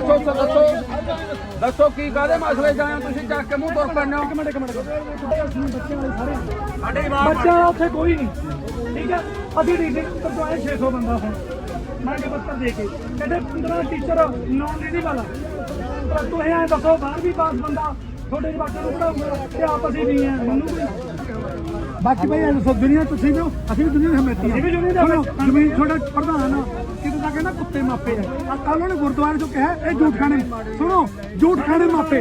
ਦੱਸੋ ਦੱਸੋ। ਦੱਸੋ ਕੀ ਕਾਦੇ ਮਸਲੇ ਜਾਏ ਤੁਸੀਂ ਚੱਕ ਕੇ ਮੂੰਹ ਤੁਰ ਪੈਣੇ ਇੱਕ ਮਿੰਟ ਇੱਕ ਮਿੰਟ। ਬੱਚਿਆਂ ਵਾਲੇ ਸਾਰੇ ਸਾਡੇ ਦਾ ਉੱਥੇ ਕੋਈ ਨਹੀਂ। ਠੀਕ ਹੈ? ਅਸੀਂ ਰੀਡਿੰਗ ਕਰਵਾਏ 600 ਬੰਦਾ ਹੁਣ। ਮੈਂ ਕਿ ਪੱਤਰ ਦੇ ਕੇ। ਕਹਿੰਦੇ 15 ਟੀਚਰ ਨੌਨ ਰੀਡਿੰਗ ਵਾਲਾ ਪਰ ਤੁਸੀਂ ਐਂ ਦੱਸੋ ਬਾਹਰ ਵੀ ਪਾਸ ਬੰਦਾ ਤੁਹਾਡੇ ਜਵਾਕਾਂ ਨੂੰ ਪੜਾਉਂਗਾ ਤੇ ਆਪ ਅਸੀਂ ਨਹੀਂ ਹੈ ਮੈਨੂੰ ਕੋਈ ਬਾਕੀ ਭਾਈ ਇਹ ਸਭ ਦੁਨੀਆ ਤੁਸੀਂ ਵੀ ਹੋ, ਅਸੀਂ ਵੀ ਦੁਨੀਆ ਦੇ ਹਮੇਤੀ ਦੇ ਸੁਣੋ। ਜ਼ਮੀਨ ਤੁਹਾਡਾ ਪ੍ਰਧਾਨ ਆ। ਕਿਤੇ ਤਾਂ ਕਹਿੰਦਾ ਕੁੱਤੇ ਮਾਪੇ ਆ। ਆ ਕੱਲ ਉਹਨੇ ਗੁਰਦੁਆਰੇ ਚੋਂ ਕਿਹਾ ਇਹ ਝੂਠ ਖਾਣੇ। ਸੁਣੋ ਝੂਠ ਖਾਣੇ ਮਾਪੇ।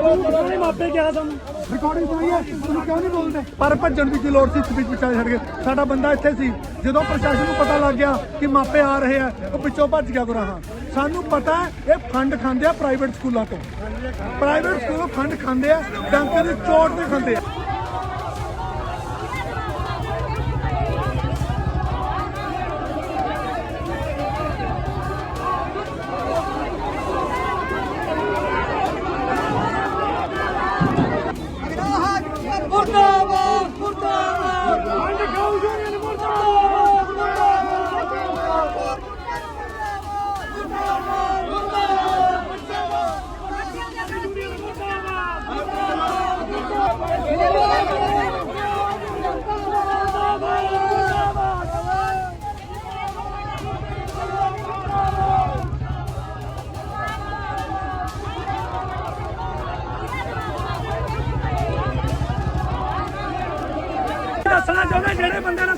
ਉਹਨੇ ਮਾਪੇ ਕਿਹਾ ਸਾਨੂੰ ਰਿਕਾਰਡਿੰਗ ਹੋਈ ਹੈ? ਤੁਸੀਂ ਕਿਉਂ ਨਹੀਂ ਬੋਲਦੇ? ਪਰ ਭੱਜਣ ਦੀ ਕੀ ਲੋੜ ਸੀ? ਸਪੀਚ ਵਿਚਾਲੇ ਛੱਡ ਕੇ ਸਾਡਾ ਬੰਦਾ ਇੱਥੇ ਸੀ। ਜਦੋਂ ਪ੍ਰਸ਼ਾਸਨ ਨੂੰ ਪਤਾ ਲੱਗ ਗਿਆ ਕਿ ਮਾਪੇ ਆ ਰਹੇ ਆ ਉਹ ਪਿੱਛੋਂ ਭੱਜ ਗਿਆ ਗੁਰਾਹਾਂ ਸਾਨੂੰ ਪਤਾ ਹੈ ਇਹ ਫੰਡ ਖਾਂਦੇ ਆ ਪ੍ਰਾਈਵੇਟ ਸਕੂਲਾਂ ਤੋਂ। ਪ੍ਰਾਈਵੇਟ ਸਕੂਲੋਂ ਫੰਡ ਖਾਂਦੇ ਆ ਡਾਂਕੇ ਦੀ ਚੋਟ ਤੇ ਖਾਂਦੇ। ਆ Bravo!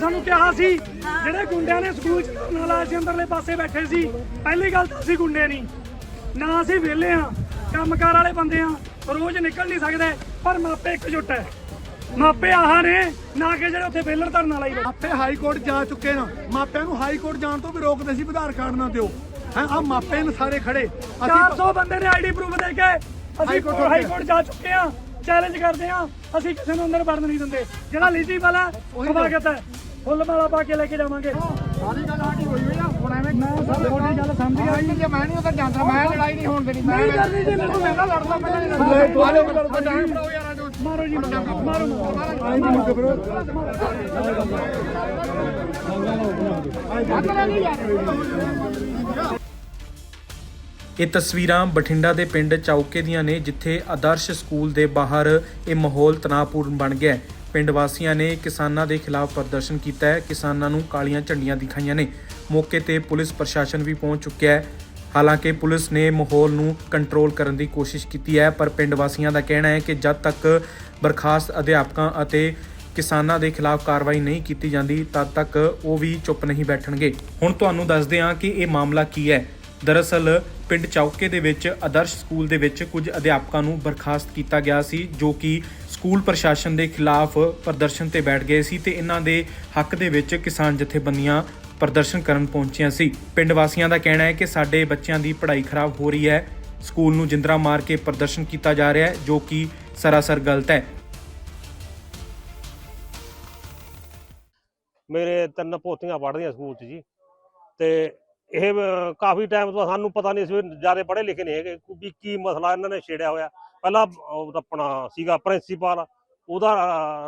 ਸਾਨੂੰ ਕਿਹਾ ਸੀ ਜਿਹੜੇ ਗੁੰਡਿਆਂ ਨੇ ਸਕੂਲ ਚ ਧਰਨਾ ਲਾਇਆ ਸੀ ਅੰਦਰਲੇ ਪਾਸੇ ਬੈਠੇ ਸੀ ਪਹਿਲੀ ਗੱਲ ਤਾਂ ਅਸੀਂ ਗੁੰਡੇ ਨਹੀਂ। ਨਾ ਅਸੀਂ ਵਿਹਲੇ ਆ ਕੰਮਕਾਰ ਵਾਲੇ ਬੰਦੇ ਆ ਰੋਜ਼ ਨਿਕਲ ਨਹੀਂ ਸਕਦੇ ਪਰ ਮਾਪੇ ਇਕਜੁੱਟ ਹੈ। ਮਾਪੇ ਆਹ ਨੇ ਨਾ ਕਿ ਜਿਹੜੇ ਉੱਥੇ ਬੇਲਰ ਧਰਨਾ ਲਾਈ ਮਾਪੇ ਹਾਈ ਕੋਰਟ ਜਾ ਚੁੱਕੇ ਨਾ ਮਾਪਿਆਂ ਨੂੰ ਹਾਈ ਕੋਰਟ ਜਾਣ ਤੋਂ ਵੀ ਰੋਕਦੇ ਸੀ ਆਧਾਰ ਕਾਰਡ ਨਾ ਦਿਓ। ਹੈ ਆ ਮਾਪੇ ਨੇ ਸਾਰੇ ਖੜੇ। ਅਸੀਂ 400 ਬੰਦੇ ਨੇ ਆਈਡੀ ਪ੍ਰੂਫ ਦੇ ਕੇ ਅਸੀਂ ਹਾਈ ਕੋਰਟ ਜਾ ਚੁੱਕੇ ਆ ਚੈਲੰਜ ਕਰਦੇ ਆ ਅਸੀਂ ਕਿਸੇ ਨੂੰ ਅੰਦਰ ਵੜਨ ਨਹੀਂ ਦਿੰਦੇ। ਜਿਹੜਾ ਲੀਜੀਬਲ ਹੈ ਸਵਾਗਤ ਹੈ। ਫੁੱਲ ਮਾਲਾ ਪਾ ਕੇ ਲੈ ਕੇ ਜਾਵਾਂਗੇ। ਸਾਰੀ ਗੱਲ ਆਟੀ ਹੋਈ ਹੋਈ ਆ ਹੁਣ ਐਵੇਂ ਮੈਂ ਸਭ ਤੁਹਾਡੀ ਗੱਲ ਸਮਝ ਗਿਆ। ਜੇ ਮੈਂ ਨਹੀਂ ਉਧਰ ਜਾਂਦਾ ਮੈਂ ਲੜਾਈ ਨਹੀਂ ਹੋਣ ਦੇਣੀ ਨਹੀਂ ਕਰਨੀ ਜੀ ਮੈਨੂੰ ਮੈਂ ਲੜਦਾ ਪਹਿਲਾਂ ਨਹੀਂ ਲੜਦਾ ਯਾਰ ਮਾਰੋ ਜੀ ਮਾਰੋ ਮਾਰੋ ਮਾਰੋ। ਆਈ ਨਹੀਂ ਮੁੱਕ ਬਰੋ ਇਹ ਤਸਵੀਰਾਂ ਬਠਿੰਡਾ ਦੇ ਪਿੰਡ ਚੌਕੇ ਦੀਆਂ ਨੇ ਜਿੱਥੇ ਆਦਰਸ਼ ਸਕੂਲ ਦੇ ਬਾਹਰ ਇਹ ਮਾਹੌਲ ਤਣਾਅਪੂਰਨ ਬਣ ਗਿਆ ਹੈ। ਪਿੰਡ ਵਾਸੀਆਂ ਨੇ ਕਿਸਾਨਾਂ ਦੇ ਖਿਲਾਫ ਪ੍ਰਦਰਸ਼ਨ ਕੀਤਾ ਹੈ। ਕਿਸਾਨਾਂ ਨੂੰ ਕਾਲੀਆਂ ਝੰਡੀਆਂ ਦਿਖਾਈਆਂ ਨੇ। ਮੌਕੇ ਤੇ ਪੁਲਿਸ ਪ੍ਰਸ਼ਾਸਨ ਵੀ ਪਹੁੰਚ ਚੁੱਕਿਆ ਹੈ। ਹਾਲਾਂਕਿ ਪੁਲਿਸ ਨੇ ਮਾਹੌਲ ਨੂੰ ਕੰਟਰੋਲ ਕਰਨ ਦੀ ਕੋਸ਼ਿਸ਼ ਕੀਤੀ ਹੈ, ਪਰ ਪਿੰਡ ਵਾਸੀਆਂ ਦਾ ਕਹਿਣਾ ਹੈ ਕਿ ਜਦ ਤੱਕ ਬਰਖਾਸਤ ਅਧਿਆਪਕਾਂ ਅਤੇ ਕਿਸਾਨਾਂ ਦੇ ਖਿਲਾਫ ਕਾਰਵਾਈ ਨਹੀਂ ਕੀਤੀ ਜਾਂਦੀ, ਤਦ ਤੱਕ ਉਹ ਵੀ ਚੁੱਪ ਨਹੀਂ ਬੈਠਣਗੇ। ਹੁਣ ਤੁਹਾਨੂੰ ਦੱਸਦੇ ਹਾਂ ਕਿ ਇਹ ਮਾਮਲਾ ਕੀ ਹੈ। ਦਰਅਸਲ, ਪਿੰਡ ਚੌਕੇ ਦੇ ਵਿੱਚ ਆਦਰਸ਼ ਸਕੂਲ ਦੇ ਵਿੱਚ ਕੁਝ ਅਧਿਆਪਕਾਂ ਨੂੰ ਬਰਖਾਸਤ ਕੀਤਾ ਗਿਆ ਸੀ, ਜੋ ਕਿ ਸਕੂਲ ਪ੍ਰਸ਼ਾਸਨ ਦੇ ਖਿਲਾਫ ਪ੍ਰਦਰਸ਼ਨ ਤੇ ਬੈਠ ਗਏ ਸੀ ਤੇ ਇਹਨਾਂ ਦੇ ਹੱਕ ਦੇ ਵਿੱਚ ਕਿਸਾਨ ਜਥੇਬੰਦੀਆਂ ਪ੍ਰਦਰਸ਼ਨ ਕਰਨ ਪਹੁੰਚੀਆਂ ਸੀ। ਪਿੰਡ ਵਾਸੀਆਂ ਦਾ ਕਹਿਣਾ ਹੈ ਕਿ ਸਾਡੇ ਬੱਚਿਆਂ ਦੀ ਪੜ੍ਹਾਈ ਖਰਾਬ ਹੋ ਰਹੀ ਹੈ। ਸਕੂਲ ਨੂੰ ਜਿੰਦਰਾ ਮਾਰ ਕੇ ਪ੍ਰਦਰਸ਼ਨ ਕੀਤਾ ਜਾ ਰਿਹਾ ਹੈ, ਜੋ ਕਿ ਸਰਾਸਰ ਗਲਤ ਹੈ। ਮੇਰੇ ਤਿੰਨ ਪੋਤੀਆਂ ਪੜ੍ਹਦੀਆਂ ਸਕੂਲ 'ਚ ਜੀ ਤੇ ਇਹ ਕਾਫੀ ਟਾਈਮ ਤੋਂ ਸਾਨੂੰ ਪਤਾ ਨਹੀਂ ਸੀ ਜ਼ਿਆਦਾ ਪੜ੍ਹੇ ਲਿਖੇ ਨਹੀਂ ਹੈਗੇ, ਵੀ ਕੀ ਮਸਲਾ ਇਹਨਾਂ ਨੇ ਛੇੜਿਆ ਹੋਇਆ। ਪਹਿਲਾਂ ਆਪਣਾ ਸੀਗਾ ਪ੍ਰਿੰਸੀਪਲ ਉਹਦਾ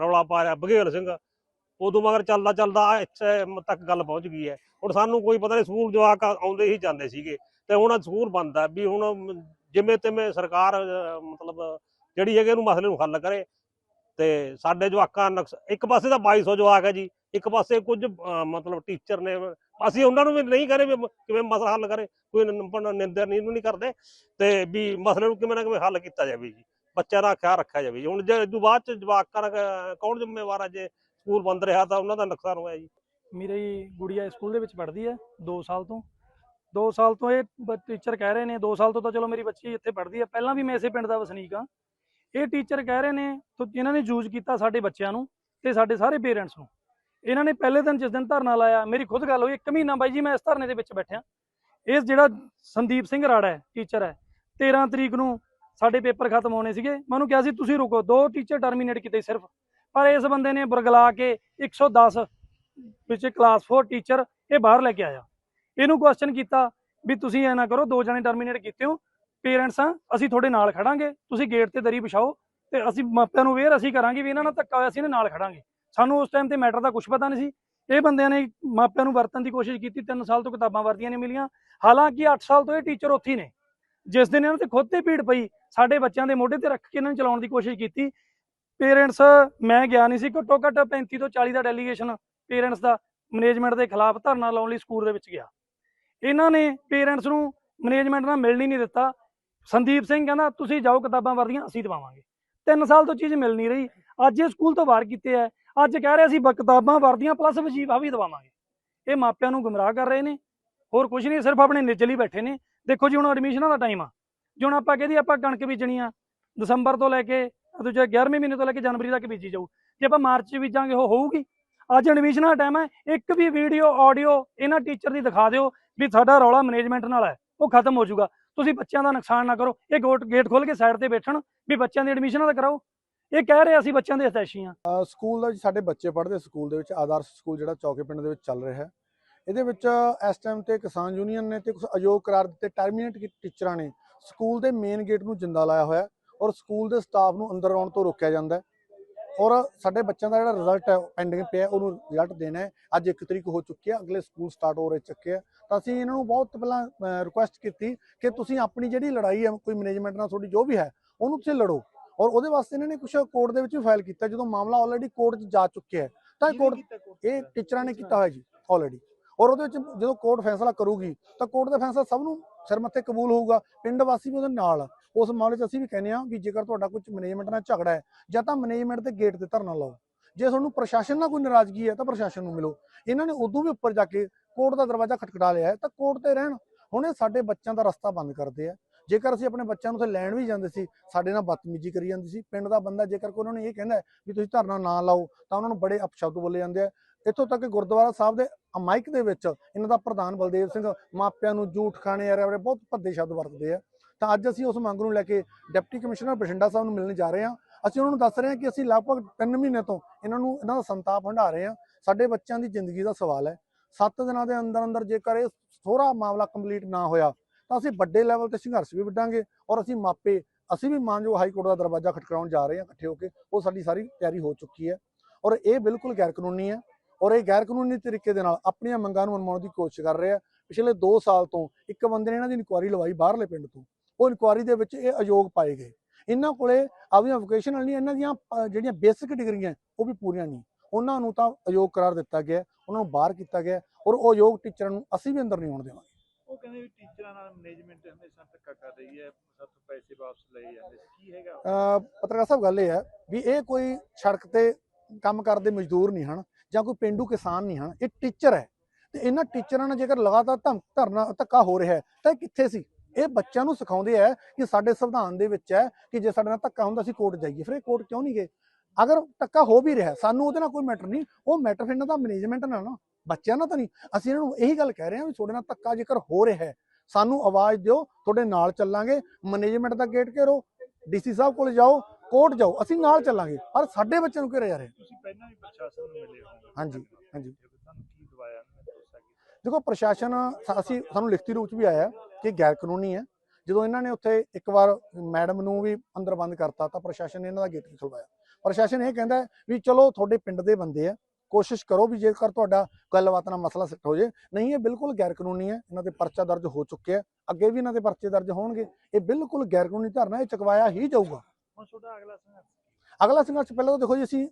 ਰੌਲਾ ਪਾ ਰਿਹਾ ਬਘੇਲ ਸਿੰਘ। ਉਦੋਂ ਮਗਰ ਚੱਲਦਾ ਚੱਲਦਾ ਇੱਥੇ ਤੱਕ ਗੱਲ ਪਹੁੰਚ ਗਈ ਹੈ। ਹੁਣ ਸਾਨੂੰ ਕੋਈ ਪਤਾ ਨਹੀਂ ਸਕੂਲ ਜਵਾਕ ਆਉਂਦੇ ਹੀ ਜਾਂਦੇ ਸੀਗੇ। ਤੇ ਹੁਣ ਸਕੂਲ ਬੰਦ ਹੈ ਵੀ ਹੁਣ ਜਿਵੇਂ ਤਿਵੇਂ ਸਰਕਾਰ ਮਤਲਬ ਜਿਹੜੀ ਹੈਗੇ ਇਹਨੂੰ ਮਸਲੇ ਨੂੰ ਹੱਲ ਕਰੇ। ਤੇ ਸਾਡੇ ਜਵਾਕਾਂ ਨੁਕਸ, ਇੱਕ ਪਾਸੇ ਤਾਂ 2200 ਜਵਾਕ ਹੈ ਜੀ, ਇੱਕ ਪਾਸੇ ਕੁਝ ਮਤਲਬ ਟੀਚਰ ਨੇ, ਅਸੀਂ ਉਹਨਾਂ ਨੂੰ ਵੀ ਨਹੀਂ ਕਰੇ ਵੀ ਕਿਵੇਂ ਮਸਲਾ ਹੱਲ ਕਰੇ, ਕੋਈ ਨਿੰਦਰ ਨਹੀਂ ਨਹੀਂ ਕਰਦੇ, ਤੇ ਵੀ ਮਸਲੇ ਨੂੰ ਕਿਵੇਂ ਨਾ ਕਿਵੇਂ ਹੱਲ ਕੀਤਾ ਜਾਵੇ ਜੀ, ਬੱਚਿਆਂ ਦਾ ਖਿਆਲ ਰੱਖਿਆ ਜਾਵੇ ਹੁਣ ਜੇ ਇਦੋਂ ਬਾਅਦ ਚ ਜਵਾਕਾਂ ਦਾ ਕੌਣ ਜ਼ਿੰਮੇਵਾਰ ਹੈ ਜੇ ਸਕੂਲ ਬੰਦ ਰਿਹਾ ਤਾਂ ਉਹਨਾਂ ਦਾ ਨੁਕਸਾਨ ਹੋਇਆ ਜੀ। ਮੇਰੀ ਗੁੜੀਆ ਸਕੂਲ ਦੇ ਵਿੱਚ ਪੜ੍ਹਦੀ ਹੈ 2 ਸਾਲ ਤੋਂ। 2 ਸਾਲ ਤੋਂ ਇਹ ਟੀਚਰ ਕਹਿ ਰਹੇ ਨੇ 2 ਸਾਲ ਤੋਂ ਤਾਂ ਚਲੋ ਮੇਰੀ ਬੱਚੀ ਇੱਥੇ ਪੜ੍ਹਦੀ ਹੈ। ਪਹਿਲਾਂ ਵੀ ਮੈਂ ਇਸੇ ਪਿੰਡ ਦਾ ਵਸਨੀਕ ਹਾਂ। ਇਹ ਟੀਚਰ ਕਹਿ ਰਹੇ ਨੇ ਇਹਨਾਂ ਨੇ ਯੂਜ਼ ਕੀਤਾ ਸਾਡੇ ਬੱਚਿਆਂ ਨੂੰ ਤੇ ਸਾਡੇ ਸਾਰੇ ਪੇਰੈਂਟਸ ਨੂੰ। ਇਹਨਾਂ ਨੇ ਪਹਿਲੇ ਦਿਨ ਜਿਸ ਦਿਨ ਧਰਨਾ ਲਾਇਆ, ਮੇਰੀ ਖੁਦ ਗੱਲ ਹੋਈ, ਇੱਕ ਮਹੀਨਾ ਬਾਈ ਜੀ ਮੈਂ ਇਸ ਧਰਨੇ ਦੇ ਵਿੱਚ ਬੈਠਿਆ। ਇਸ ਜਿਹੜਾ ਸੰਦੀਪ ਸਿੰਘ ਰਾੜਾ ਹੈ ਟੀਚਰ ਹੈ 13 ਤਰੀਕ ਨੂੰ ਸਾਡੇ ਪੇਪਰ ਖਤਮ ਹੋਣੇ ਸੀਗੇ। ਮੈਨੂੰ ਕਿਹਾ ਸੀ, ਤੁਸੀਂ ਰੁਕੋ, ਦੋ ਟੀਚਰ ਟਰਮੀਨੇਟ ਕੀਤੇ ਸਿਰਫ। ਪਰ ਇਸ ਬੰਦੇ ਨੇ ਬੁਰਗਲਾ ਕੇ 110 ਵਿੱਚ ਕਲਾਸ 4 ਟੀਚਰ ਇਹ ਬਾਹਰ ਲੈ ਕੇ ਆਇਆ। ਇਹਨੂੰ ਕੁਐਸਚਨ ਕੀਤਾ ਵੀ ਤੁਸੀਂ ਐ ਨਾ ਕਰੋ, ਦੋ ਜਣੇ ਟਰਮੀਨੇਟ ਕੀਤੇ ਹੋ ਪੇਰੈਂਟਸ ਆ, ਅਸੀਂ ਤੁਹਾਡੇ ਨਾਲ ਖੜਾਂਗੇ, ਤੁਸੀਂ ਗੇਟ ਤੇ ਦਰੀ ਵਿਛਾਓ ਤੇ ਅਸੀਂ ਮਾਪਿਆਂ ਨੂੰ ਵੇਅਰ ਅਸੀਂ ਕਰਾਂਗੇ ਵੀ ਇਹਨਾਂ ਨਾਲ ਧੱਕਾ ਹੋਇਆ, ਅਸੀਂ ਇਹਨਾਂ ਨਾਲ ਖੜਾਂਗੇ। ਸਾਨੂੰ ਉਸ ਟਾਈਮ ਤੇ ਮੈਟਰ ਦਾ ਕੁਝ ਪਤਾ ਨਹੀਂ ਸੀ। ਇਹ ਬੰਦਿਆਂ ਨੇ ਮਾਪਿਆਂ ਨੂੰ ਵਰਤਣ ਦੀ ਕੋਸ਼ਿਸ਼ ਕੀਤੀ 3 ਸਾਲ ਤੋਂ ਕਿਤਾਬਾਂ ਵਰਦੀਆਂ ਨਹੀਂ ਮਿਲੀਆਂ। ਹਾਲਾਂਕਿ 8 ਸਾਲ ਤੋਂ ਇਹ ਟੀਚਰ ਉੱਥੇ ਹੀ ਨੇ। ਜਿਸ ਦਿਨ ਇਹਨਾਂ ਤੇ ਖੁਦ ਤੇ ਭੀੜ ਪਈ, ਸਾਡੇ ਬੱਚਿਆਂ ਦੇ ਮੋਢੇ ਤੇ ਰੱਖ ਕੇ ਇਹਨਾਂ ਨੂੰ ਚਲਾਉਣ ਦੀ ਕੋਸ਼ਿਸ਼ ਕੀਤੀ। ਪੇਰੈਂਟਸ, ਮੈਂ ਗਿਆ ਨਹੀਂ ਸੀ, ਘੱਟੋ ਘੱਟ 35 ਤੋਂ 40 ਦਾ ਡੈਲੀਗੇਸ਼ਨ ਪੇਰੈਂਟਸ ਦਾ ਮੈਨੇਜਮੈਂਟ ਦੇ ਖਿਲਾਫ ਧਰਨਾ ਲਾਉਣ ਲਈ ਸਕੂਲ ਦੇ ਵਿੱਚ ਗਿਆ। ਇਹਨਾਂ ਨੇ ਪੇਰੈਂਟਸ ਨੂੰ ਮੈਨੇਜਮੈਂਟ ਨਾਲ ਮਿਲਣ ਹੀ ਨਹੀਂ ਦਿੱਤਾ। ਸੰਦੀਪ ਸਿੰਘ ਕਹਿੰਦਾ, ਤੁਸੀਂ ਜਾਓ ਕਿਤਾਬਾਂ ਵਰਦੀਆਂ, ਅਸੀਂ ਦਵਾਵਾਂਗੇ। ਤਿੰਨ ਸਾਲ ਤੋਂ ਚੀਜ਼ ਮਿਲ ਨਹੀਂ ਰਹੀ। ਅੱਜ ਇਹ ਸਕੂਲ ਤੋਂ ਬਾਹਰ ਕੀਤੇ ਆ। ਅੱਜ ਕਹਿ ਰਹੇ ਅਸੀਂ ਬ- ਕਿਤਾਬਾਂ ਵਰਦੀਆਂ ਪਲੱਸ ਵਜੀਫਾ ਵੀ ਦਵਾਵਾਂਗੇ। ਇਹ ਮਾਪਿਆਂ ਨੂੰ ਗੁੰਮਰਾਹ ਕਰ ਰਹੇ ਨੇ। ਹੋਰ ਕੁਝ ਨਹੀਂ, ਸਿਰਫ ਆਪਣੇ ਨਿਚਲੀ ਬੈਠੇ ਨੇ। ਦੇਖੋ ਜੀ, ਹੁਣ ਐਡਮਿਸ਼ਨਾਂ ਦਾ ਟਾਈਮ ਆ। ਜੇ ਹੁਣ ਆਪਾਂ ਕਹਦੀ ਆਪਾਂ ਕਣਕ ਬੀਜਣੀ ਆ, ਦਸੰਬਰ ਤੋਂ ਲੈ ਕੇ ਦੂਜੇ 11ਵੇਂ ਮਹੀਨੇ ਤੋਂ ਲੈ ਕੇ ਜਨਵਰੀ ਤੱਕ ਬੀਜੀ ਜਾਊ। ਜੇ ਆਪਾਂ ਮਾਰਚ 'ਚ ਬੀਜਾਂਗੇ, ਉਹ ਹੋਊਗੀ। ਅੱਜ ਐਡਮਿਸ਼ਨਾਂ ਦਾ ਟਾਈਮ ਹੈ ਇੱਕ ਵੀ ਵੀਡੀਓ ਆਡੀਓ ਇਹਨਾਂ ਟੀਚਰ ਦੀ ਦਿਖਾ ਦਿਓ ਵੀ ਸਾਡਾ ਰੌਲਾ ਮੈਨੇਜਮੈਂਟ ਨਾਲ ਹੈ ਉਹ ਖਤਮ ਹੋ ਜਾਊਗਾ। ਤੁਸੀਂ ਬੱਚਿਆਂ ਦਾ ਨੁਕਸਾਨ ਨਾ ਕਰੋ। ਇਹ ਗੋਟ ਗੇਟ ਖੋਲ ਕੇ ਸਾਈਡ ਤੇ ਬੈਠਣ, ਵੀ ਬੱਚਿਆਂ ਦੀ ਐਡਮਿਸ਼ਨਾਂ ਦਾ ਕਰਾਓ। ਇਹ ਕਹਿ ਰਹੇ ਅਸੀਂ ਬੱਚਿਆਂ ਦੇ ਹਤੈਸ਼ੀ ਆ ਸਕੂਲ ਦਾ ਸਾਡੇ ਬੱਚੇ ਪੜ੍ਹਦੇ ਸਕੂਲ ਦੇ ਵਿੱਚ, ਆਦਰਸ਼ ਸਕੂਲ ਜਿਹੜਾ ਚੌਕੇ ਪਿੰਡ ਦੇ ਵਿੱਚ ਚੱਲ ਰਿਹਾ। ਹੈ ਇਹਦੇ ਵਿੱਚ ਇਸ ਟਾਈਮ ਤੇ ਕਿਸਾਨ ਯੂਨੀਅਨ ਨੇ ਤੇ ਕੁਝ ਅਯੋਗ ਕਰਾਰ ਦਿੱਤੇ ਟਰਮੀਨੇਟ ਟੀਚਰਾਂ ਨੇ। ਸਕੂਲ ਦੇ ਮੇਨ ਗੇਟ ਨੂੰ ਜਿੰਦਾ ਲਾਇਆ ਹੋਇਆ ਔਰ ਸਕੂਲ ਦੇ ਸਟਾਫ ਨੂੰ ਅੰਦਰ ਆਉਣ ਤੋਂ ਰੋਕਿਆ ਜਾਂਦਾ ਹੈ। ਔਰ ਸਾਡੇ ਬੱਚਿਆਂ ਦਾ ਜਿਹੜਾ ਰਿਜ਼ਲਟ ਹੈ ਪੈਂਡਿੰਗ ਪਿਆ ਉਹਨੂੰ ਰਿਜ਼ਲਟ ਦੇਣਾ ਹੈ। ਅੱਜ 1 ਤਰੀਕ ਹੋ ਚੁੱਕੀ ਹੈ, ਅਗਲੇ ਸਕੂਲ ਸਟਾਰਟ ਹੋ ਰਹੇ ਚੱਕੇ ਆ ਤਾਂ ਅਸੀਂ ਇਹਨਾਂ ਨੂੰ ਬਹੁਤ ਪਹਿਲਾਂ ਰਿਕੁਐਸਟ ਕੀਤੀ ਕਿ ਤੁਸੀਂ ਆਪਣੀ ਜਿਹੜੀ ਲੜਾਈ ਹੈ ਕੋਈ ਮੈਨੇਜਮੈਂਟ ਨਾਲ ਤੁਹਾਡੀ ਜੋ ਵੀ ਹੈ ਉਹਨੂੰ ਤੁਸੀਂ ਲੜੋ। ਔਰ ਉਹਦੇ ਵਾਸਤੇ ਇਹਨਾਂ ਨੇ ਕੁਝ ਕੋਰਟ ਦੇ ਵਿੱਚ ਵੀ ਫਾਈਲ ਕੀਤਾ ਜਦੋਂ ਮਾਮਲਾ ਆਲਰੇਡੀ ਕੋਰਟ 'ਚ ਜਾ ਚੁੱਕਿਆ ਹੈ। ਤਾਂ ਕੋਰਟ ਇਹ ਟੀਚਰਾਂ ਨੇ ਕੀਤਾ ਹੋਇਆ ਜੀ ਆਲਰੇਡੀ ਔਰ ਉਹਦੇ ਵਿੱਚ ਜਦੋਂ ਕੋਰਟ ਫੈਸਲਾ ਕਰੂਗੀ ਤਾਂ ਕੋਰਟ ਦਾ ਫੈਸਲਾ ਸਭ ਨੂੰ ਸਿਰ ਮੱਥੇ ਕਬੂਲ ਹੋਊਗਾ ਪਿੰਡ ਵਾਸੀ ਵੀ ਉਹਦੇ ਨਾਲ। ਉਸ ਮਾਮਲੇ 'ਚ ਅਸੀਂ ਵੀ ਕਹਿੰਦੇ ਹਾਂ ਵੀ ਜੇਕਰ ਤੁਹਾਡਾ ਕੁਝ ਮੈਨੇਜਮੈਂਟ ਨਾਲ ਝਗੜਾ ਹੈ ਜਾਂ ਤਾਂ ਮੈਨੇਜਮੈਂਟ ਦੇ ਗੇਟ ਤੇ ਧਰਨਾ ਲਾਓ। ਜੇ ਤੁਹਾਨੂੰ ਪ੍ਰਸ਼ਾਸਨ ਨਾਲ ਕੋਈ ਨਾਰਾਜ਼ਗੀ ਹੈ ਤਾਂ ਪ੍ਰਸ਼ਾਸਨ ਨੂੰ ਮਿਲੋ। ਇਹਨਾਂ ਨੇ ਉਦੋਂ ਵੀ ਉੱਪਰ ਜਾ ਕੇ ਕੋਰਟ ਦਾ ਦਰਵਾਜ਼ਾ ਖਟਖਟਾ ਲਿਆ ਹੈ ਤਾਂ ਕੋਰਟ ਤੇ ਰਹਿਣ। ਹੁਣ ਇਹ ਸਾਡੇ ਬੱਚਿਆਂ ਦਾ ਰਸਤਾ ਬੰਦ ਕਰਦੇ ਆ। ਜੇਕਰ ਅਸੀਂ ਆਪਣੇ ਬੱਚਿਆਂ ਨੂੰ ਉੱਥੇ ਲੈਣ ਵੀ ਜਾਂਦੇ ਸੀ, ਸਾਡੇ ਨਾਲ ਬਦਤਮੀਜ਼ੀ ਕਰੀ ਜਾਂਦੀ ਸੀ। ਪਿੰਡ ਦਾ ਬੰਦਾ ਜੇਕਰ ਕੋਈ ਉਹਨਾਂ ਨੂੰ ਇਹ ਕਹਿੰਦਾ ਵੀ ਤੁਸੀਂ ਧਰਨਾ ਨਾ ਲਾਓ, ਤਾਂ ਉਹਨਾਂ ਨੂੰ ਬੜੇ ਅਪਸ਼ਬਦ ਬੋਲੇ ਜਾਂਦੇ ਆ। ਇੱਥੋਂ ਤੱਕ ਕਿ ਗੁਰਦੁਆਰਾ ਸਾਹਿਬ ਦੇ ਮਾਈਕ ਦੇ ਵਿੱਚ ਇਹਨਾਂ ਦਾ ਪ੍ਰਧਾਨ ਬਲਦੇਵ ਸਿੰਘ ਮਾਪਿਆਂ ਨੂੰ ਝੂਠ ਖਾਣੇ ਆ ਰਹੇ ਬਹੁਤ ਭੱਦੇ ਸ਼ਬਦ ਵਰਤਦੇ ਆ। ਤਾਂ ਅੱਜ ਅਸੀਂ ਉਸ ਮੰਗ ਨੂੰ ਲੈ ਕੇ ਡਿਪਟੀ ਕਮਿਸ਼ਨਰ ਬਠਿੰਡਾ ਸਾਹਿਬ ਨੂੰ ਮਿਲਣ ਜਾ ਰਹੇ ਹਾਂ। ਅਸੀਂ ਉਹਨਾਂ ਨੂੰ ਦੱਸ ਰਹੇ ਹਾਂ ਕਿ ਅਸੀਂ ਲਗਭਗ 3 ਮਹੀਨੇ ਤੋਂ ਇਹਨਾਂ ਨੂੰ, ਇਹਨਾਂ ਦਾ ਸੰਤਾਪ ਹੰਢਾ ਰਹੇ ਹਾਂ। ਸਾਡੇ ਬੱਚਿਆਂ ਦੀ ਜ਼ਿੰਦਗੀ ਦਾ ਸਵਾਲ ਹੈ। 7 ਦਿਨਾਂ ਦੇ ਅੰਦਰ ਅੰਦਰ ਜੇਕਰ ਇਹ ਥੋੜਾ ਮਾਮਲਾ ਕੰਪਲੀਟ ਨਾ ਹੋਇਆ, ਤਾਂ ਅਸੀਂ ਵੱਡੇ ਲੈਵਲ ਤੇ ਸੰਘਰਸ਼ ਵੀ ਵਿੱਢਾਂਗੇ ਔਰ ਅਸੀਂ ਮਾਪੇ, ਅਸੀਂ ਵੀ ਮਾਨਯੋਗ ਹਾਈ ਕੋਰਟ ਦਾ ਦਰਵਾਜ਼ਾ ਖਟਖੜਾਉਣ ਜਾ ਰਹੇ ਹਾਂ ਇਕੱਠੇ ਹੋ ਕੇ। ਉਹ ਸਾਡੀ ਸਾਰੀ ਤਿਆਰੀ ਹੋ ਚੁੱਕੀ ਹੈ ਔਰ ਇਹ ਬਿਲਕੁਲ ਗੈਰ ਕਾਨੂੰਨੀ ਹੈ ਔਰ ਇਹ ਗੈਰ ਕਾਨੂੰਨੀ ਤਰੀਕੇ ਦੇ ਨਾਲ ਆਪਣੀਆਂ ਮੰਗਾਂ ਨੂੰ ਅਨਮਾਉਣ ਦੀ ਕੋਸ਼ਿਸ਼ ਕਰ ਰਹੇ। ਆ ਪਿਛਲੇ 2 ਸਾਲ ਤੋਂ ਇੱਕ ਬੰਦੇ ਨੇ ਇਹਨਾਂ ਦੀ ਇਨਕੁਆਰੀ ਲਵਾਈ ਬਾਹਰਲੇ ਪਿੰਡ ਤੋਂ। ਉਹ ਇਨਕੁਆਰੀ ਦੇ ਵਿੱਚ ਇਹ ਅਯੋਗ ਪਾਏ ਗਏ। ਇਹਨਾਂ ਕੋਲੇ ਆਪਣੀਆਂ ਵੋਕੇਸ਼ਨਲ ਨਹੀਂ ਇਹਨਾਂ ਦੀਆਂ ਜਿਹੜੀਆਂ ਬੇਸਿਕ ਡਿਗਰੀਆਂ ਉਹ ਵੀ ਪੂਰੀਆਂ ਨਹੀਂ। ਉਹਨਾਂ ਨੂੰ ਤਾਂ ਅਯੋਗ ਕਰਾਰ ਦਿੱਤਾ ਗਿਆ ਉਹਨਾਂ ਨੂੰ ਬਾਹਰ ਕੀਤਾ ਗਿਆ ਔਰ ਉਹ ਅਯੋਗ ਟੀਚਰਾਂ ਨੂੰ ਅਸੀਂ ਵੀ ਅੰਦਰ ਨਹੀਂ ਆਉਣ ਦੇਵਾਂਗੇ। ਉਹ ਕਹਿੰਦੇ ਵੀ ਟੀਚਰਾਂ ਨਾਲ ਮੈਨੇਜਮੈਂਟ ਹਮੇਸ਼ਾ ਧੱਕਾ ਕਰ ਰਹੀ ਹੈ ਸਾਥੋਂ ਪੈਸੇ ਵਾਪਸ ਲਏ ਜਾਂਦੇ ਕੀ ਹੈਗਾ? ਪੱਤਰਕਾਰ ਸਾਹਿਬ ਗੱਲ ਇਹ ਹੈ ਵੀ ਇਹ ਕੋਈ ਸੜਕ ਤੇ ਕੰਮ ਕਰਦੇ ਮਜ਼ਦੂਰ ਨਹੀਂ ਹਨ ਜਾਂ ਕੋਈ ਪਿੰਡੂ ਕਿਸਾਨ ਨਹੀਂ ਹਨ ਇਹ ਟੀਚਰ ਹੈ। ਤੇ ਇਹਨਾਂ ਟੀਚਰਾਂ ਨਾਲ ਜੇਕਰ ਲਗਾਤਾਰ ਧਰਨਾ ਧੱਕਾ ਹੋ ਰਿਹਾ ਹੈ ਤਾਂ ਇਹ ਕਿੱਥੇ ਸੀ? ਇਹ ਬੱਚਿਆਂ ਨੂੰ ਸਿਖਾਉਂਦੇ ਆ ਕਿ ਸਾਡੇ ਸੰਵਿਧਾਨ ਦੇ ਵਿੱਚ ਹੈ ਕਿ ਜੇ ਸਾਡੇ ਨਾਲ ਧੱਕਾ ਹੁੰਦਾ ਅਸੀਂ ਕੋਰਟ ਜਾਈਏ। ਫਿਰ ਇਹ ਕੋਰਟ ਕਿਉਂ ਨਹੀਂ ਗਏ? ਅਗਰ ਧੱਕਾ ਹੋ ਵੀ ਰਿਹਾ ਸਾਨੂੰ ਉਹਦੇ ਨਾਲ ਕੋਈ ਮੈਟਰ ਨਹੀਂ। ਉਹ ਮੈਟਰ ਫਿਰ ਇਹਨਾਂ ਦਾ ਮੈਨੇਜਮੈਂਟ ਨਾਲ ਨਾ ਬੱਚਿਆਂ ਨਾਲ ਤਾਂ ਨਹੀਂ। ਅਸੀਂ ਇਹਨਾਂ ਨੂੰ ਇਹੀ ਗੱਲ ਕਹਿ ਰਹੇ ਹਾਂ ਵੀ ਤੁਹਾਡੇ ਨਾਲ ਧੱਕਾ ਜੇਕਰ ਹੋ ਰਿਹਾ ਹੈ ਸਾਨੂੰ ਆਵਾਜ਼ ਦਿਓ ਤੁਹਾਡੇ ਨਾਲ ਚੱਲਾਂਗੇ ਮੈਨੇਜਮੈਂਟ ਦਾ ਗੇਟ ਘੇਰੋ ਡੀਸੀ ਸਾਹਿਬ ਕੋਲ ਜਾਓ ਕੋਰਟ ਜਾਓ ਅਸੀਂ ਨਾਲ ਚੱਲਾਂਗੇ। ਪਰ ਸਾਡੇ ਬੱਚਿਆਂ ਨੂੰ ਘੇਰਿਆ ਜਾ ਰਿਹਾ ਤੁਸੀਂ ਪਹਿਲਾਂ ਵੀ ਪ੍ਰਸ਼ਾਸਨ ਨੂੰ ਮਿਲੇ ਹੋ। ਹਾਂਜੀ, ਹਾਂਜੀ। ਦੇਖੋ ਪ੍ਰਸ਼ਾਸਨ ਸ- ਅਸੀਂ ਸਾਨੂੰ ਲਿਖਤੀ ਰੂਪ ਚ ਵੀ ਆਇਆ। ਕਿ ਗੈਰ ਕਾਨੂੰਨੀ ਹੈ। ਜਦੋਂ ਇਹਨਾਂ ਨੇ ਉੱਥੇ ਇੱਕ ਵਾਰ ਮੈਡਮ ਨੂੰ ਵੀ ਅੰਦਰ ਬੰਦ ਕਰਤਾ ਤਾਂ ਪ੍ਰਸ਼ਾਸਨ ਨੇ ਇਹਨਾਂ ਦਾ ਗੇਟ ਖੁਲਵਾਇਆ। ਪ੍ਰਸ਼ਾਸਨ ਇਹ ਕਹਿੰਦਾ ਵੀ ਚਲੋ ਤੁਹਾਡੇ ਪਿੰਡ ਦੇ ਬੰਦੇ ਆ ਕੋਸ਼ਿਸ਼ ਕਰੋ ਵੀ ਜੇਕਰ ਤੁਹਾਡਾ ਗੱਲਬਾਤ ਨਾਲ ਮਸਲਾ ਸਿੱਟ ਹੋ ਜੇ। ਨਹੀਂ ਇਹ ਬਿਲਕੁਲ ਗੈਰ ਕਾਨੂੰਨੀ ਹੈ। ਇਹਨਾਂ ਤੇ ਪਰਚਾ ਦਰਜ ਹੋ ਚੁੱਕਿਆ ਅੱਗੇ ਵੀ ਇਹਨਾਂ ਦੇ ਪਰਚੇ ਦਰਜ ਹੋਣਗੇ। ਇਹ ਬਿਲਕੁਲ ਗੈਰ ਕਾਨੂੰਨੀ ਧਰਨਾ ਇਹ ਚੁਕਵਾਇਆ ਹੀ ਜਾਊਗਾ। ਹੁਣ ਤੁਹਾਡਾ ਅਗਲਾ ਸੰਘਰਸ਼ ਅਗਲਾ ਸੰਘਰਸ਼ ਪਹਿਲਾਂ ਤਾਂ ਦੇਖੋ ਜੀ ਅਸੀਂ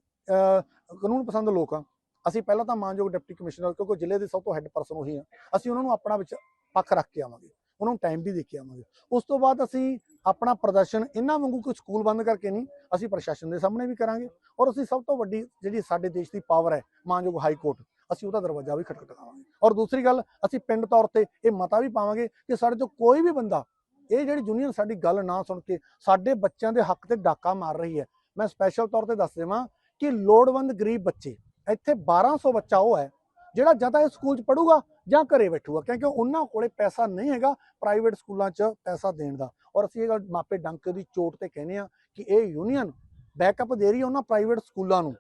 ਕਾਨੂੰਨ ਪਸੰਦ ਲੋਕ ਆ ਅਸੀਂ ਪਹਿਲਾਂ ਤਾਂ ਮਾਨਯੋਗ ਡਿਪਟੀ ਕਮਿਸ਼ਨਰ ਕਿਉਂਕਿ ਜ਼ਿਲ੍ਹੇ ਦੇ ਸਭ ਤੋਂ ਹੈੱਡ ਪਰਸਨ ਉਹੀ ਆ ਅਸੀਂ ਉਹਨਾਂ ਨੂੰ ਆਪਣਾ ਵਿੱਚ ਪੱਖ ਰੱਖ ਕੇ ਆਵਾਂਗੇ। ਉਹਨਾਂ ਨੂੰ ਟਾਈਮ ਵੀ ਦੇ ਕੇ ਆਵਾਂਗੇ। ਉਸ ਤੋਂ ਬਾਅਦ ਅਸੀਂ ਆਪਣਾ ਪ੍ਰਦਰਸ਼ਨ ਇਹਨਾਂ ਵਾਂਗੂ ਕੋਈ ਸਕੂਲ ਬੰਦ ਕਰਕੇ ਨਹੀਂ, ਅਸੀਂ ਪ੍ਰਸ਼ਾਸਨ ਦੇ ਸਾਹਮਣੇ ਵੀ ਕਰਾਂਗੇ ਔਰ ਅਸੀਂ ਸਭ ਤੋਂ ਵੱਡੀ ਜਿਹੜੀ ਸਾਡੇ ਦੇਸ਼ ਦੀ ਪਾਵਰ ਹੈ, ਮਾਨਯੋਗ ਹਾਈ ਕੋਰਟ ਅਸੀਂ ਉਹਦਾ ਦਰਵਾਜ਼ਾ ਵੀ ਖਟਖਟਾਵਾਂਗੇ ਔਰ ਦੂਸਰੀ ਗੱਲ, ਅਸੀਂ ਪਿੰਡ ਤੌਰ ਤੇ ਇਹ ਮਤਾ ਵੀ ਪਾਵਾਂਗੇ ਕਿ ਸਾਡੇ ਚੋਂ ਕੋਈ ਵੀ ਬੰਦਾ, ਇਹ ਜਿਹੜੀ ਯੂਨੀਅਨ ਸਾਡੀ ਗੱਲ ਨਾ ਸੁਣ ਕੇ ਸਾਡੇ ਬੱਚਿਆਂ ਦੇ ਹੱਕ ਤੇ ਡਾਕਾ ਮਾਰ ਰਹੀ ਹੈ। ਮੈਂ ਸਪੈਸ਼ਲ ਤੌਰ ਤੇ ਦੱਸ ਦੇਵਾਂ ਕਿ ਲੋੜਵੰਦ ਗਰੀਬ ਬੱਚੇ, ਇੱਥੇ 1200 ਬੱਚਾ ਉਹ ਹੈ ਜਿਹੜਾ ਜਾਂ ਤਾਂ ਇਹ ਸਕੂਲ 'ਚ ਪੜੂਗਾ ਜਾਂ ਘਰੇ ਬੈਠੂਗਾ, ਕਿਉਂਕਿ ਉਹਨਾਂ ਕੋਲੇ ਪੈਸਾ ਨਹੀਂ ਹੈਗਾ ਪ੍ਰਾਈਵੇਟ ਸਕੂਲਾਂ 'ਚ ਪੈਸਾ ਦੇਣ ਦਾ। ਔਰ ਅਸੀਂ ਇਹ ਗੱਲ ਮਾਪੇ ਡੰਕੇ ਦੀ ਚੋਟ ਤੇ ਕਹਿੰਦੇ ਆ ਕਿ ਇਹ ਯੂਨੀਅਨ ਬੈਕਅਪ ਦੇ ਰਹੀ ਹੈ ਉਹਨਾਂ ਪ੍ਰਾਈਵੇਟ ਸਕੂਲਾਂ ਨੂੰ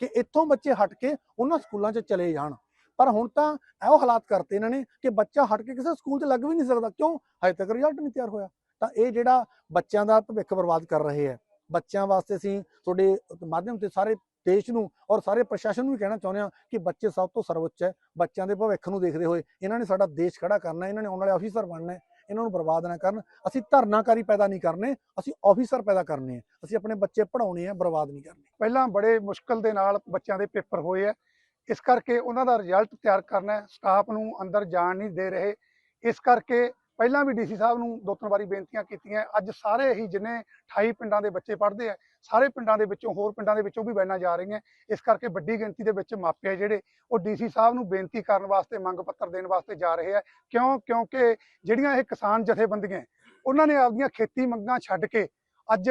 ਕਿ ਇੱਥੋਂ ਬੱਚੇ ਹਟ ਕੇ ਉਹਨਾਂ ਸਕੂਲਾਂ 'ਚ ਚਲੇ ਜਾਣ। ਪਰ ਹੁਣ ਤਾਂ ਇਹੋ ਹਾਲਾਤ ਕਰਤੇ ਇਹਨਾਂ ਨੇ ਕਿ ਬੱਚਾ ਹਟ ਕੇ ਕਿਸੇ ਸਕੂਲ 'ਚ ਲੱਗ ਵੀ ਨਹੀਂ ਸਕਦਾ। ਕਿਉਂ? ਹਜੇ ਤੱਕ ਰਿਜ਼ਲਟ ਨਹੀਂ ਤਿਆਰ ਹੋਇਆ। ਤਾਂ ਇਹ ਜਿਹੜਾ ਬੱਚਿਆਂ ਦਾ ਭਵਿੱਖ ਬਰਬਾਦ ਕਰ ਰਹੇ ਹੈ, ਬੱਚਿਆਂ ਵਾਸਤੇ ਅਸੀਂ ਤੁਹਾਡੇ ਮਾਧਿਅਮ ਤੇ ਸਾਰੇ ਦੇਸ਼ ਨੂੰ ਔਰ ਸਾਰੇ ਪ੍ਰਸ਼ਾਸਨ ਨੂੰ ਵੀ ਕਹਿਣਾ ਚਾਹੁੰਦੇ ਹਾਂ ਕਿ ਬੱਚੇ ਸਭ ਤੋਂ ਸਰਵਉੱਚ ਹੈ। ਬੱਚਿਆਂ ਦੇ ਭਵਿੱਖ ਨੂੰ ਦੇਖਦੇ ਹੋਏ ਇਹਨਾਂ ਨੇ ਸਾਡਾ ਦੇਸ਼ ਖੜਾ ਕਰਨਾ ਇਹਨਾਂ ਨੇ ਆਉਣ ਵਾਲੇ ਅਫੀਸਰ ਬਣਨਾ ਇਹਨਾਂ ਨੂੰ ਬਰਬਾਦ ਨਾ ਕਰਨ। ਅਸੀਂ ਧਰਨਾਕਾਰੀ ਪੈਦਾ ਨਹੀਂ ਕਰਨੇ, ਅਸੀਂ ਆਫੀਸਰ ਪੈਦਾ ਕਰਨੇ ਆ ਅਸੀਂ ਆਪਣੇ ਬੱਚੇ ਪੜਾਉਣੇ ਆ ਬਰਬਾਦ ਨਹੀਂ ਕਰਨੇ। ਪਹਿਲਾਂ ਬੜੇ ਮੁਸ਼ਕਲ ਦੇ ਨਾਲ ਬੱਚਿਆਂ ਦੇ ਪੇਪਰ ਹੋਏ ਆ ਇਸ ਕਰਕੇ ਉਹਨਾਂ ਦਾ ਰਿਜ਼ਲਟ ਤਿਆਰ ਕਰਨਾ ਸਟਾਫ ਨੂੰ ਅੰਦਰ ਜਾਣ ਨਹੀਂ ਦੇ ਰਹੇ। ਇਸ ਕਰਕੇ ਪਹਿਲਾਂ ਵੀ ਡੀਸੀ ਸਾਹਿਬ ਨੂੰ ਦੋ ਤਿੰਨ ਵਾਰੀ ਬੇਨਤੀਆਂ ਕੀਤੀਆਂ, ਅੱਜ ਸਾਰੇ ਹੀ ਜਿੰਨੇ 28 ਪਿੰਡਾਂ ਦੇ ਬੱਚੇ ਪੜ੍ਹਦੇ ਆ, ਸਾਰੇ ਪਿੰਡਾਂ ਦੇ ਵਿੱਚੋਂ, ਹੋਰ ਪਿੰਡਾਂ ਦੇ ਵਿੱਚੋਂ ਵੀ ਵੈਨਾਂ ਜਾ ਰਹੀਆਂ, ਇਸ ਕਰਕੇ ਵੱਡੀ ਗਿਣਤੀ ਦੇ ਵਿੱਚ ਮਾਪੇ ਜਿਹੜੇ, ਉਹ ਡੀਸੀ ਸਾਹਿਬ ਨੂੰ ਬੇਨਤੀ ਕਰਨ ਵਾਸਤੇ, ਮੰਗ ਪੱਤਰ ਦੇਣ ਵਾਸਤੇ ਜਾ ਰਹੇ ਆ। ਕਿਉਂ? ਕਿਉਂਕਿ ਜਿਹੜੀਆਂ ਇਹ ਕਿਸਾਨ ਜਥੇਬੰਦੀਆਂ, ਉਹਨਾਂ ਨੇ ਆਪਦੀਆਂ ਖੇਤੀ ਮੰਗਾਂ ਛੱਡ ਕੇ ਅੱਜ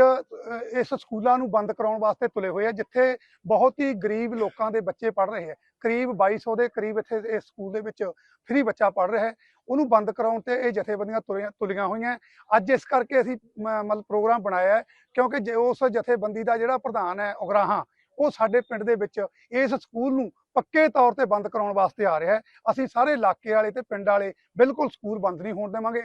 ਇਸ ਸਕੂਲਾਂ ਨੂੰ ਬੰਦ ਕਰਾਉਣ ਵਾਸਤੇ ਤੁਲੇ ਹੋਏ ਆ, ਜਿੱਥੇ ਬਹੁਤ ਹੀ ਗਰੀਬ ਲੋਕਾਂ ਦੇ ਬੱਚੇ ਪੜ ਰਹੇ ਆ। ਕਰੀਬ 2200 ਦੇ ਕਰੀਬ ਇੱਥੇ ਇਸ ਸਕੂਲ ਦੇ ਵਿੱਚ ਫ੍ਰੀ ਬੱਚਾ ਪੜ ਰਿਹਾ ਹੈ। ਉਹਨੂੰ ਬੰਦ ਕਰਾਉਣ ਤੇ ਇਹ ਜਥੇਬੰਦੀਆਂ ਤੁਰੀਆਂ, ਤੁਲੀਆਂ ਹੋਈਆਂ ਅੱਜ ਇਸ ਕਰਕੇ ਅਸੀਂ, ਮ- ਮਤਲਬ ਪ੍ਰੋਗਰਾਮ ਬਣਾਇਆ ਕਿਉਂਕਿ ਜੇ ਉਸ ਜਥੇਬੰਦੀ ਦਾ ਜਿਹੜਾ ਪ੍ਰਧਾਨ ਹੈ, ਉਗਰਾਹਾਂ, ਉਹ ਸਾਡੇ ਪਿੰਡ ਦੇ ਵਿੱਚ ਇਸ ਸਕੂਲ ਨੂੰ ਪੱਕੇ ਤੌਰ ਤੇ ਬੰਦ ਕਰਾਉਣ ਵਾਸਤੇ ਆ ਰਿਹਾ ਹੈ। ਅਸੀਂ ਸਾਰੇ ਇਲਾਕੇ ਵਾਲੇ ਤੇ ਪਿੰਡ ਵਾਲੇ ਬਿਲਕੁਲ ਸਕੂਲ ਬੰਦ ਨਹੀਂ ਹੋਣ ਦੇਵਾਂਗੇ।